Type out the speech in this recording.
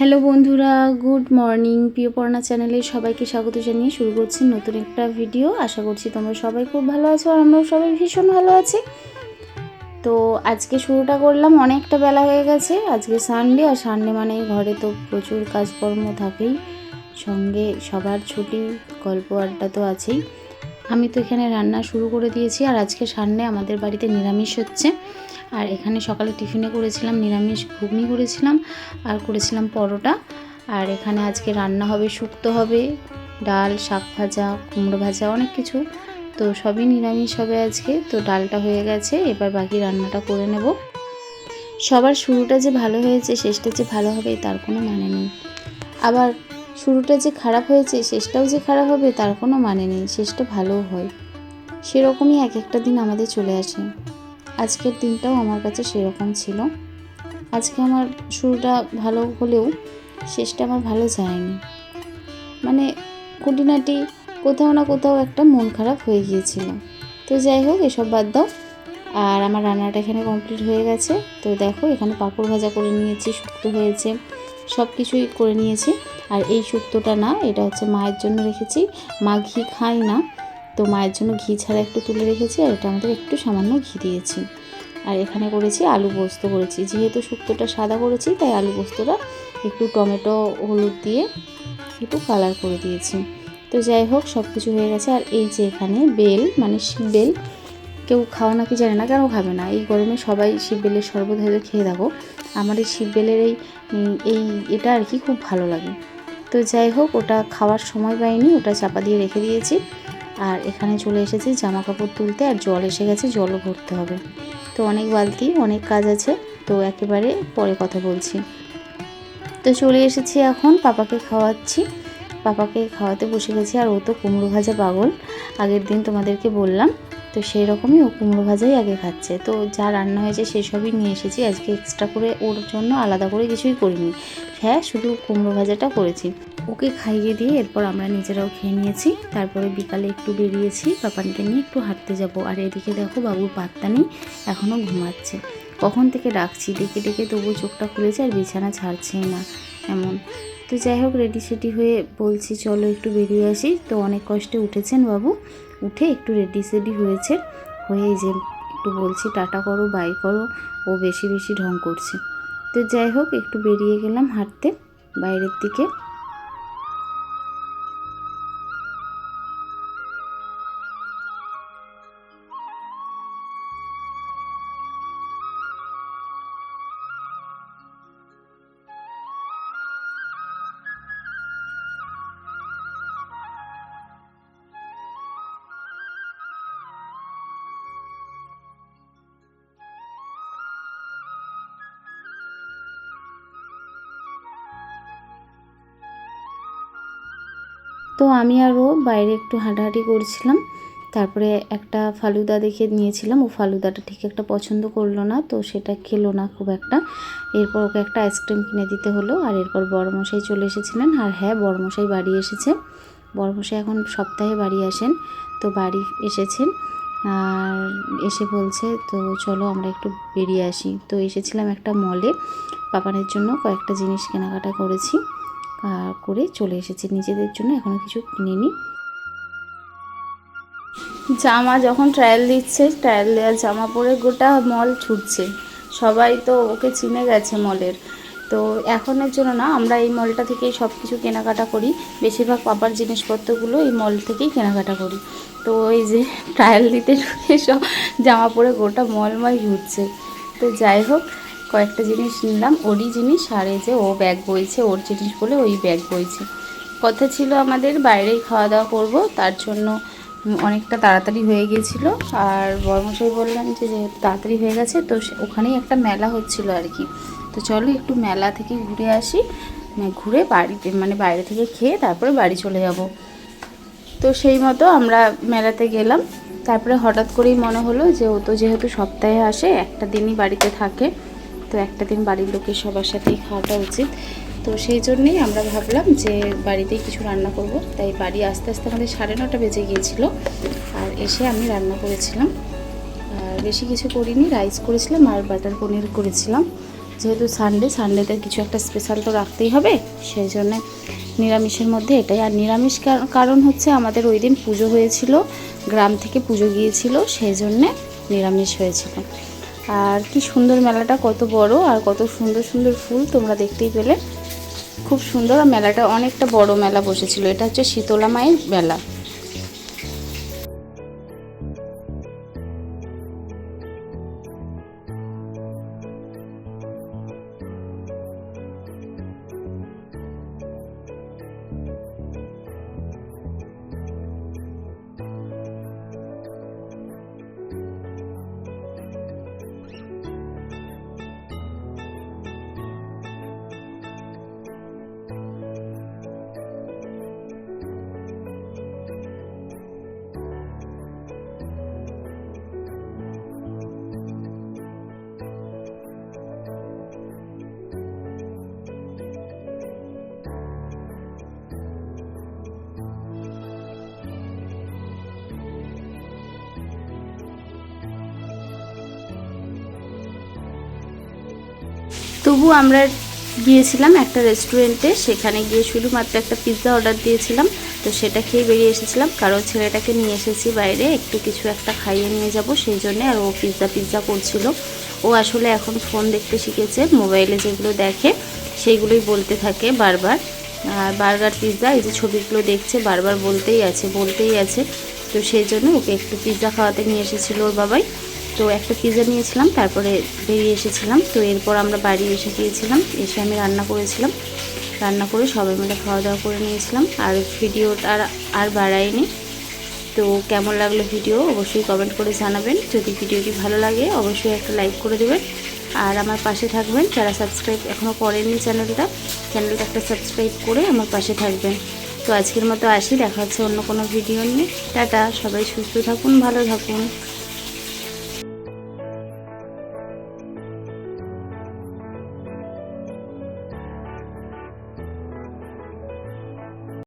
Hello বন্ধুরা, good morning. প্রিয় পড়না চ্যানেলে সবাইকে স্বাগত জানিয়ে শুরু করছি নতুন একটা ভিডিও। আশা করছি তোমরা সবাই খুব ভালো আছো আর আমরাও সবাই ভীষণ ভালো আছি। তো আজকে শুরুটা করলাম, অনেকটা বেলা হয়ে গেছে। আজকে সানডে আর সানডে মানে ঘরে তো প্রচুর কাজকর্ম থাকেই। সঙ্গে সবার ছুটি, গল্প আড্ডা তো আছেই। আমি তো এখানে রান্না শুরু করে দিয়েছি আর আজকে সানডে আমাদের বাড়িতে নিরামিষ হচ্ছে। আর এখানে সকালে টিফিনে করেছিলাম, নিরামিষ ঘুগনি করেছিলাম আর করেছিলাম পরোটা। আর এখানে আজকে রান্না হবে, শুক্তো হবে, ডাল, শাক ভাজা, কুমড়ো ভাজা, অনেক কিছু। তো সবই নিরামিষ হবে আজকে। তো ডালটা হয়ে গেছে, এবার বাকি রান্নাটা করে নেব। সবার শুরুটা যে ভালো হয়েছে, শেষটা যে ভালো হবে, তার কোনো মানে নেই। আবার শুরুটা যে খারাপ হয়েছে, শেষটাও যে খারাপ হবে, তার কোনো মানে নেই। শেষটা ভালোও হয়। সেরকমই এক একটা দিন আমাদের চলে আসে। আজকের দিনটাও আমার কাছে সেরকম ছিল। আজকে আমার শুরুটা ভালো হলেও শেষটা আমার ভালো যায়নি। মানে খুঁটিনাটি কোথাও না কোথাও একটা মন খারাপ হয়ে গিয়েছিল। তো যাই হোক, এসব বাদ দাও। আর আমার রান্নাটা এখানে কমপ্লিট হয়ে গেছে। তো দেখো, এখানে পাঁপড় ভাজা করে নিয়েছি, শুক্তো হয়েছে সব কিছুই করে নিয়েছি। আর এই শুক্তোটা না, এটা হচ্ছে মায়ের জন্য রেখেছি। মা ঘি খায় না তো মায়ের জন্য ঘি ছাড়া একটু তুলে রেখেছি আর এটা আমাদের একটু সামান্য ঘি দিয়েছি। আর এখানে করেছি আলু পোস্ত করেছি। যেহেতু শুক্তোটা সাদা করেছি, তাই আলু পোস্তটা একটু টমেটো, হলুদ দিয়ে একটু কালার করে দিয়েছি। তো যাই হোক সব কিছু হয়ে গেছে। আর এই যে এখানে বেল মানে শিব বেল, কেউ খাওয়া নাকি জানে না, কেন খাবে না। এই গরমে সবাই শিব বেলের শরবত হয়তো খেয়ে থাকো। আমার এই শিব বেলের এই এই এটা আর কি খুব ভালো লাগে। তো যাই হোক, ওটা খাওয়ার সময় পাইনি, ওটা চাপা দিয়ে রেখে দিয়েছি। আর এখানে চলে এসেছি জামা কাপড় তুলতে আর জল এসে গেছে, জলও ভরতে হবে। তো অনেক বালতি, অনেক কাজ আছে, তো একেবারে পরে কথা বলছি। তো চলে এসেছি এখন, পাপাকে খাওয়াচ্ছি। পাপাকে খাওয়াতে বসে গেছি আর ও তো কুমড়ো ভাজা পাগল। আগের দিন তোমাদেরকে বললাম তো সেই রকমই ও কুমড়ো ভাজাই আগে খাচ্ছে। তো যা রান্না হয়েছে সেই সবই নিয়ে এসেছি। আজকে এক্সট্রা করে ওর জন্য আলাদা করে কিছুই করিনি। হ্যাঁ শুধু কুমড়ো ভাজাটা করেছি। ওকে খাইয়ে দিয়ে এরপর আমরা নিজেরাও খেয়ে নিয়েছি। তারপরে বিকালে একটু বেরিয়েছি। পাপানকে নিয়ে একটু হাঁটতে যাব। আর এদিকে দেখো বাবুর পাত্তা নেই এখনও ঘুমাচ্ছে। কখন থেকে ডাকছি? ডেকে ডেকে তবু চোখটা খুলেছে আর বিছানা ছাড়ছেই না, এমন। তো যাই হোক রেডি সেডি হয়ে বলছি, চলো একটু বেরিয়ে আসি। তো অনেক কষ্টে উঠেছেন বাবু। উঠে একটু রেডি সেডি হয়েছে। হয়ে যে একটু বলছি, টাটা করো বাই করো। ও বেশি বেশি ঢং করছে। তো যাই হোক, একটু বেরিয়ে গেলাম হাঁটতে, বাইরের দিকে। তো আমি আর ও বাইরে একটু হাঁটাহাঁটি করছিলাম। তারপরে একটা ফালুদা দেখে নিয়েছিলাম। ও ফালুদাটা ঠিক একটা পছন্দ করল না, তো সেটা খেলো না খুব একটা। এরপর ওকে একটা আইসক্রিম কিনে দিতে হলো। আর এরপর বড়মশাই চলে এসেছিলেন। আর হ্যাঁ বড়মশাই বাড়ি এসেছে। বড়মশাই এখন সপ্তাহে বাড়ি আসেন, তো বাড়ি এসেছেন। আর এসে বলছে, তো চলো আমরা একটু বেরিয়ে আসি। তো এসেছিলাম একটা মলে। পাপানের জন্য কয়েকটা জিনিস কেনাকাটা করেছি। করে চলে এসেছি। নিজেদের জন্য এখনও কিছু কিনিনি। জামা যখন ট্রায়াল দিচ্ছে ট্রায়াল দেওয়ার জামা পরে গোটা মল ছুটছে। সবাই তো ওকে চিনে গেছে মলের তো এখনের জন্য না, আমরা এই মলটা থেকেই সব কিছু কেনাকাটা করি। বেশিরভাগ পাপার জিনিসপত্রগুলো এই মল থেকেই কেনাকাটা করি। তো এই যে ট্রায়াল দিতে সব জামা পরে গোটা মলময় ঘুরছে। তো যাই হোক কয়েকটা জিনিস নিলাম। ওরই জিনিস, আর যে ও ব্যাগ বইছে, ওর জিনিস বলে ওই ব্যাগ বইছে। কথা ছিল আমাদের বাইরেই খাওয়া দাওয়া করব, তার জন্য অনেকটা তাড়াতাড়ি হয়ে গিয়েছিল। আর বর্মশাই বললেন যে যেহেতু তাড়াতাড়ি হয়ে গেছে, তো ওখানেই একটা মেলা হচ্ছিল আর কি। তো চলো একটু মেলা থেকে ঘুরে আসি। মানে ঘুরে বাড়িতে মানে বাইরে থেকে খেয়ে তারপরে বাড়ি চলে যাব। তো সেই মতো আমরা মেলাতে গেলাম। তারপরে হঠাৎ করেই মনে হলো যে ও তো যেহেতু সপ্তাহে আসে, একটা দিনই বাড়িতে থাকে। তো একটা দিন বাড়ির লোকের সবার সাথেই খাওয়াটা উচিত। তো সেই জন্যেই আমরা ভাবলাম যে বাড়িতেই কিছু রান্না করব। তাই বাড়ি আস্তে আস্তে আমাদের সাড়ে নটা বেজে গিয়েছিল আর এসে আমি রান্না করেছিলাম। আর বেশি কিছু করিনি, রাইস করেছিলাম আর বাটার পনির করেছিলাম। যেহেতু সানডে সানডেতে কিছু একটা স্পেশাল তো রাখতেই হবে, সেই জন্যে নিরামিষের মধ্যে এটাই। আর নিরামিষ কার- কারণ হচ্ছে আমাদের ওই দিন পুজো হয়েছিল, গ্রাম থেকে পুজো গিয়েছিল, সেই জন্যে নিরামিষ হয়েছিল। আর কি সুন্দর মেলাটা কত বড় আর কত সুন্দর সুন্দর ফুল তোমরা দেখতেই পেলে। খুব সুন্দর, আর মেলাটা অনেকটা বড় মেলা বসেছিল। এটা হচ্ছে শীতলা মায়ের মেলা। তবু আমরা গিয়েছিলাম একটা রেস্টুরেন্টে সেখানে গিয়ে শুধুমাত্র একটা পিৎজা অর্ডার দিয়েছিলাম। তো সেটা খেয়ে বেরিয়ে এসেছিলাম, কারণ ছেলেটাকে নিয়ে এসেছি বাইরে, একটু কিছু একটা খাইয়ে নিয়ে যাব, সেই জন্যে আর ও পিৎজা পিৎজা করছিল। ও আসলে এখন ফোন দেখতে শিখেছে মোবাইলে যেগুলো দেখে, সেইগুলোই বলতে থাকে বারবার। আর বার্গার পিৎজা এই যে ছবিগুলো দেখছে, বারবার বলতেই আছে বলতেই আছে। তো সেই জন্য ওকে একটু পিৎজা খাওয়াতে নিয়ে এসেছিল ওর বাবাই। তো একটা পিজা নিয়েছিলাম, তারপরে বেরিয়ে এসেছিলাম। তো এরপর আমরা বাড়ি এসে গিয়েছিলাম, এসে আমি রান্না করেছিলাম। রান্না করে সবাই মিলে খাওয়া দাওয়া করে নিয়েছিলাম। আর ভিডিওটা আর বাড়াইনি। তো কেমন লাগল ভিডিও অবশ্যই কমেন্ট করে জানাবেন। যদি ভিডিওটি ভালো লাগে, অবশ্যই একটা লাইক করে দেবেন। আর আমার পাশে থাকবেন যারা সাবস্ক্রাইব এখনও করেননি চ্যানেলটা চ্যানেলটা একটা সাবস্ক্রাইব করে আমার পাশে থাকবেন। তো আজকের মতো আসি, দেখা হচ্ছে অন্য কোনো ভিডিও নিয়ে। টাটা, সবাই সুস্থ থাকুন, ভালো থাকুন।